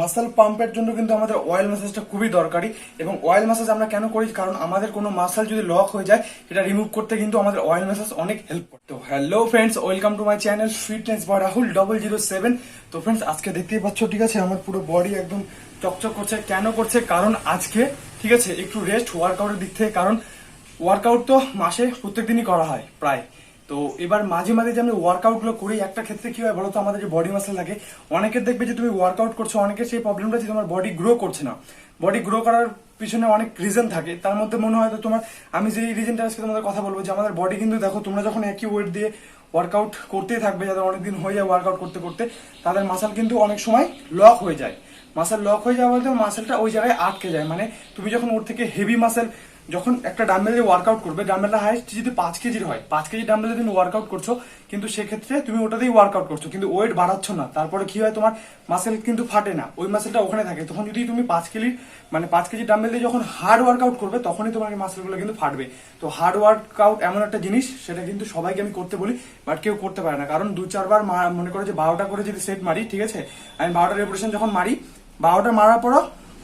Muscle পাম্পের জন্য কিন্তু আমাদের অয়েল ম্যাসাজটা খুবই দরকারি এবং অয়েল ম্যাসাজ আমরা কেন করি? কারণ আমাদের কোনো মাসাল যদি লক হয়ে যায় সেটা রিমুভ করতে কিন্তু আমাদের অয়েল ম্যাসাজ অনেক হেল্প করে। তো hello friends welcome to my channel fitness বা রাহুল ডবল জিরো সেভেন তো ফ্রেন্ডস আজকে দেখতেই পাচ্ছ, ঠিক আছে? আমার পুরো বডি একদম চকচক করছে। কেন করছে? কারণ আজকে, ঠিক আছে? একটু রেস্ট ওয়ার্কআউটের দিক থেকে। কারণ ওয়ার্কআউট তো মাসে প্রত্যেক দিনই করা হয়, প্রায়। তো এবার মাঝে মাঝে যে আমি ওয়ার্কআউটগুলো করি, একটা ক্ষেত্রে কি হয় বলতো, আমাদের যে বডি মাসেল লাগে অনেকের দেখবে যে তুমি ওয়ার্কআউট করছ অনেকের সেই প্রবলেমটা যে তোমার বডি গ্রো করছে না। বডি গ্রো করার পিছনে অনেক রিজন থাকে। তার মধ্যে মনে হয় তো তোমার, আমি যে রিজনটা আজকে তোমাদের কথা বলব যে আমাদের বডি কিন্তু দেখো, তোমরা যখন একই ওয়েট দিয়ে ওয়ার্কআউট করতেই থাকবে, যাদের অনেকদিন হয়ে যায় ওয়ার্কআউট করতে করতে, তাদের মাসাল কিন্তু অনেক সময় লক হয়ে যায়। মাসেল লক হয়ে যাওয়া বলতে মাসেলটা ওই জায়গায় আটকে যায়। মানে তুমি যখন ওর থেকে হেভি মাসেল যখন একটা ডাম্বেল দিয়ে ওয়ার্কআউট করবে ডাম্বেলটা হাইস্ট যদি পাঁচ কেজির হয়, পাঁচ কেজি ডাম্বেলে তুমি ওয়ার্কআউট করছ, কিন্তু সেক্ষেত্রে তুমি ওটা ওটাতেই ওয়ার্কআউট করছ, কিন্তু ওয়েট বাড়াচ্ছ না। তারপরে কি হয় তোমার মাসেল কিন্তু ফাটে না, ওই মাসেলটা ওখানে থাকে। তখন যদি তুমি পাঁচ কেজির মানে পাঁচ কেজি ডাম্বেল দিয়ে যখন হার্ড ওয়ার্কআউট করবে, তখনই তোমার মাসেলগুলো কিন্তু ফাটবে। তো হার্ড ওয়ার্কআউট এমন একটা জিনিস, সেটা কিন্তু সবাইকে আমি করতে বলি বাট কেউ করতে পারে না। কারণ দু চারবার মনে করে যে বারোটা করে যদি সেট মারি, ঠিক আছে? আমি বারোটা রেপুটেশন যখন মারি, বারোটা মারার পরও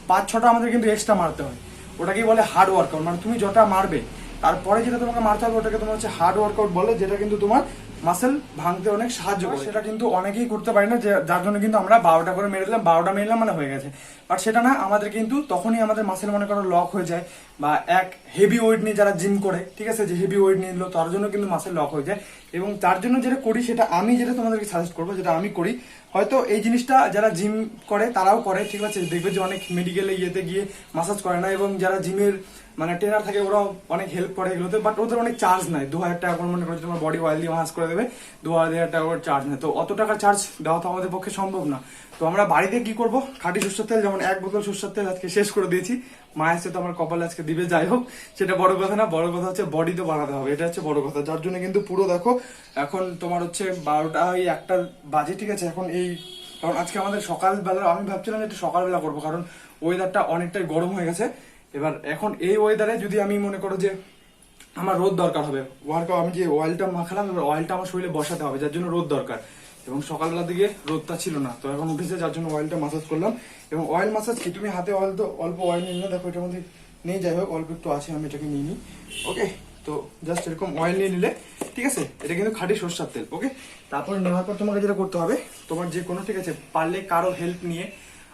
পাঁচ, ছটা আমাদের কিন্তু এক্সট্রা মারতে হয়। ওটাকেই বলে হার্ড ওয়ার্কআউট মানে তুমি যটা মারবে, তারপরে যেটা তোমাকে মারতে হবে, ওটাকে তোমার হচ্ছে হার্ড ওয়ার্কআউট বলে, যেটা কিন্তু তোমার মাসেল ভাঙতে অনেক সাহায্য করে। সেটা কিন্তু অনেকেই করতে পারে না যার জন্য কিন্তু আমরা বারোটা করে মেরে দিলাম, বারোটা মেরে মানে হয়ে গেছে। বাট সেটা না, আমাদের কিন্তু তখনই আমাদের মাসেল মনে করো লক হয়ে যায়, বা এক হেভি ওয়েট নিয়ে যারা জিম করে, ঠিক আছে, যে হেভি ওয়েট নিয়ে নিলো, তার জন্য কিন্তু মাসেল লক হয়ে যায়। এবং তার জন্য যেটা করি, সেটা আমি যেটা তোমাদেরকে সাজেস্ট করব, যেটা আমি করি, হয়তো এই জিনিসটা যারা জিম করে, তারাও করে, ঠিক আছে, দেখবে যে অনেক মেডিকেলে ইয়েতে গিয়ে মাসাজ করে না, এবং যারা জিমের মানে ট্রেনার থাকে, ওরাও অনেক হেল্প করে এগুলোতে বাট ওদের অনেক চার্জ নাই। দু হাজার টাকা মনে করে তোমার বডি অয়েল দিয়ে মাসাজ করে দেবে, দু হাজার টাকা করে চার্জ নেয় তো অত টাকা চার্জ দেওয়া তো আমাদের পক্ষে সম্ভব না। তো আমরা বাড়িতে কি করব? খাঁটি সর্ষের তেল, যেমন এক বোতল সর্ষের তেল আজকে শেষ করে দিয়েছি। মায়ের সাথে আমার কপালে আজকে দিবে, যাই হোক, সেটা বড় কথা না, বড় কথা হচ্ছে বডি তো বাড়াতে হবে, এটা হচ্ছে বড় কথা। যার জন্য কিন্তু পুরো দেখো, এখন তোমার হচ্ছে বারোটা, এই একটা বাজে, ঠিক আছে? এখন এই, কারণ আজকে আমাদের সকালবেলা, আমি ভাবছিলাম একটু সকালবেলা করব, কারণ ওয়েদারটা অনেকটাই গরম হয়ে গেছে। এবার এখন এই ওয়েদারে যদি আমি মনে করো যে আমার রোদ দরকার হবে ওয়ার্ক আমি যে অয়েলটা মাখালাম, এবার অয়েলটা আমার শরীরে বসাতে হবে, যার জন্য রোদ দরকার। এবং সকালবেলার দিকে রোদটা ছিল না, তো এখন উঠেছে যার জন্য অয়েলটা মাসাজ করলাম। এবং অয়েল মাসাজ কি? তুমি হাতে অয়েল তো অল্প অয়েল নিয়ে নিলে, দেখো এটার মধ্যে নেই, যাই হোক, অল্প একটু আছে, আমি এটাকে নিয়ে নিই। ওকে তো জাস্ট এরকম অয়েল নিয়ে নিলে, ঠিক আছে? এটা কিন্তু খাঁটি সর্ষার তেল ওকে তারপর নেওয়ার পর তোমাকে যেটা করতে হবে, তোমার যে কোনো, ঠিক আছে, পারলে কারও হেল্প নিয়ে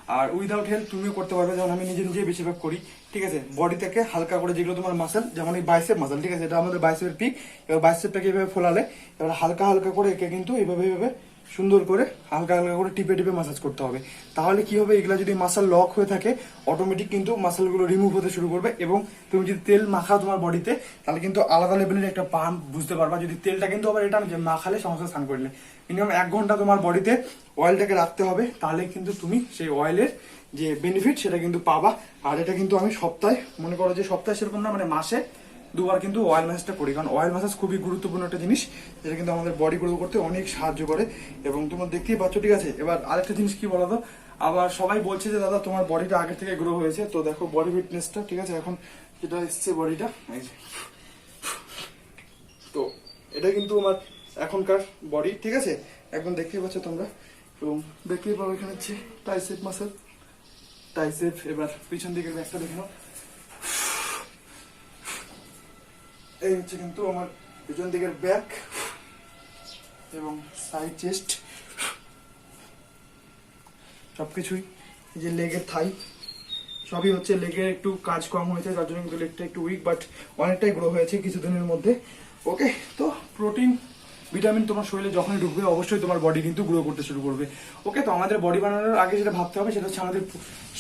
আর উইদাউট হেল্প তুমিও করতে পারবে, যেমন আমি নিজে নিজে বেশিরভাগ করি, ঠিক আছে? বডি থেকে হালকা করে যেগুলো তোমার মাসেল যেমন এই বাইসেপ মাসেল ঠিক আছে? এটা আমাদের বাইসেপের পিক এবার বাইসেপটাকে এভাবে ফোলালে, এবার হালকা হালকা করে একে কিন্তু এভাবে এইভাবে সুন্দর করে হালকা হালকা করে টিপে টিপে মাসাজ করতে হবে। তাহলে কি হবে? এগুলা যদি মাসাল লক হয়ে থাকে অটোমেটিক কিন্তু মাসালগুলো রিমুভ হতে শুরু করবে এবং তুমি যদি তেল মাখাও তোমার বডিতে তাহলে কিন্তু আলাদা লেভেলের একটা পাম্প বুঝতে পারবা। যদি তেলটা কিন্তু আবার এটা যে মাখালে সমস্যা স্নান করলে। মিনিমাম এক ঘণ্টা তোমার বডিতে অয়েলটাকে রাখতে হবে, তাহলে কিন্তু তুমি সেই অয়েলের যে বেনিফিট সেটা কিন্তু পাবা। আর এটা কিন্তু আমি সপ্তাহে, মনে করো যে সপ্তাহে সেরকম না মানে মাসে দুবার কিন্তু অয়েল ম্যাসাজটা করি কারণ অয়েল ম্যাসাজ খুবই গুরুত্বপূর্ণ একটা জিনিস, যেটা কিন্তু আমাদের বডি গ্রো করতে অনেক সাহায্য করে। এবং তোমরা দেখতেই পাচ্ছ, ঠিক আছে? এবার আরেকটা জিনিস কি বলতো? আবার সবাই বলছে যে, দাদা, তোমার বডিটা আগে থেকে গ্রো হয়েছে। তো দেখো বডি ফিটনেসটা ঠিক আছে? এখন যেটা এসছে বডিটা এই যে। তো এটা কিন্তু আমার এখনকার বডি ঠিক আছে? একদম দেখতেই পাচ্ছ তোমরা। এবং দেখতেই পাবো এখানে হচ্ছে টাইসেপ মাসেল টাইসেপ এবার পিছন দিকে ব্যাগটা দেখে নাও। এই হচ্ছে কিন্তু আমার পিছন দিকের ব্যাক এবং সাইড চেস্ট সবকিছুই এই যে লেগের থাই সবই হচ্ছে লেগের একটু কাজ কম হয়েছে, যার জন্য কিন্তু লেগটা একটু উইক বাট অনেকটাই গ্রো হয়েছে কিছুদিনের মধ্যে। ওকে তো প্রোটিন ভিটামিন তোমার শরীরে যখনই ঢুকবে, অবশ্যই তোমার বডি কিন্তু গ্রো করতে শুরু করবে। ওকে তো আমাদের বডি বানানোর আগে যেটা ভাবতে হবে, সেটা হচ্ছে আমাদের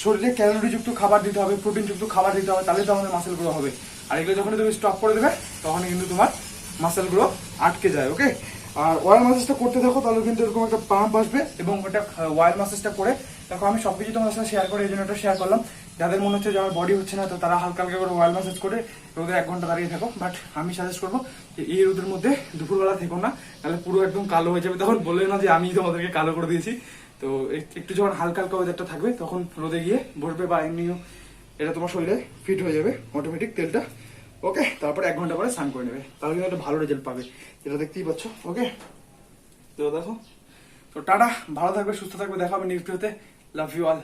শরীরে ক্যালোরিযুক্ত খাবার দিতে হবে প্রোটিনযুক্ত খাবার দিতে হবে তাহলে তো আমাদের মাসেল গ্রো হবে। আর এগুলো যখন তুমি স্টপ করে দেবে, তখনই কিন্তু তোমার মাসেলগুলো আটকে যায় ওকে আর অয়েল মাসাজটা করতে থাকো, তাহলে কিন্তু এরকম একটা পাম্প আসবে এবং ওটা অয়েল মাসাজটা করে। দেখো, আমি সবকিছু তোমার সাথে শেয়ার করে, এই জন্য এটা শেয়ার করলাম। যাদের মনে হচ্ছে যে আমার বডি হচ্ছে না, তো তারা হালকা হালকা করে অয়েল ম্যাসেজ করে রোদে এক ঘণ্টা দাঁড়িয়ে থাকো। বাট আমি সাজেস্ট করব যে এই রোদের মধ্যে দুপুরবেলা থেকো না তাহলে পুরো একদম কালো হয়ে যাবে। তখন বললে না যে আমি তোমাদেরকে কালো করে দিয়েছি। তো একটু যখন হালকা হালকা ওয়েদারটা থাকবে, তখন রোদে গিয়ে বসবে বা এমনিও এটা তোমার শরীরে ফিট হয়ে যাবে অটোমেটিক তেলটা। ওকে তারপর এক ঘণ্টা পরে স্নান করে নেবে। তাহলে কিন্তু একটা ভালো রেজাল্ট পাবে। যেটা দেখতেই পাচ্ছ। ওকে তো দেখো। তো টাটা। ভালো থাকবে, সুস্থ থাকবে। দেখা হবে নেক্সট ভিডিওতে লাভ ইউ অল.